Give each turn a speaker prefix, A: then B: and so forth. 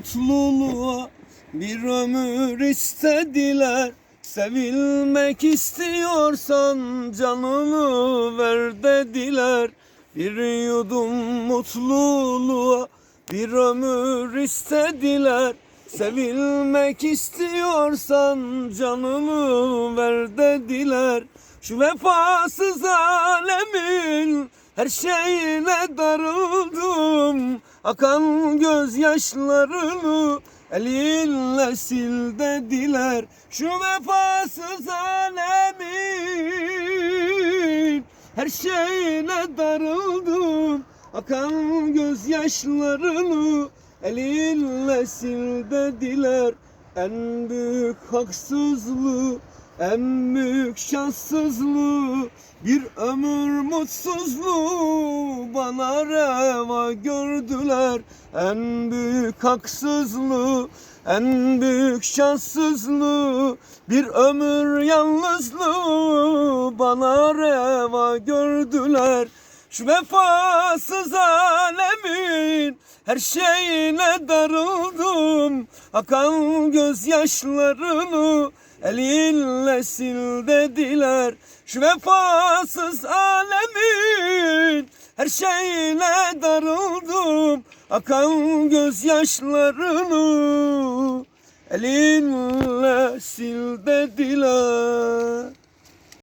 A: mutluluğa bir ömür istediler. Sevilmek istiyorsan canını ver dediler. Bir yudum mutluluğa bir ömür istediler. Sevilmek istiyorsan canını ver dediler. Şu vefasız alemin her şeyine darıldım Akan gözyaşlarını elinle sil dediler. Şu vefasız alemin her şeyine darıldım. Akan gözyaşlarını elinle sil dediler. En büyük haksızlığı en büyük şanssızlığı bir ömür mutsuzluğu bana reva gördüler. En büyük haksızlığı en büyük şanssızlığı bir ömür yalnızlığı bana reva gördüler. Şu vefasız alemin her şeyine darıldım. Akan gözyaşlarını elinle sil dediler Şu vefasız alemin. Her şeyine darıldım Akan gözyaşlarını. Elinle sil dediler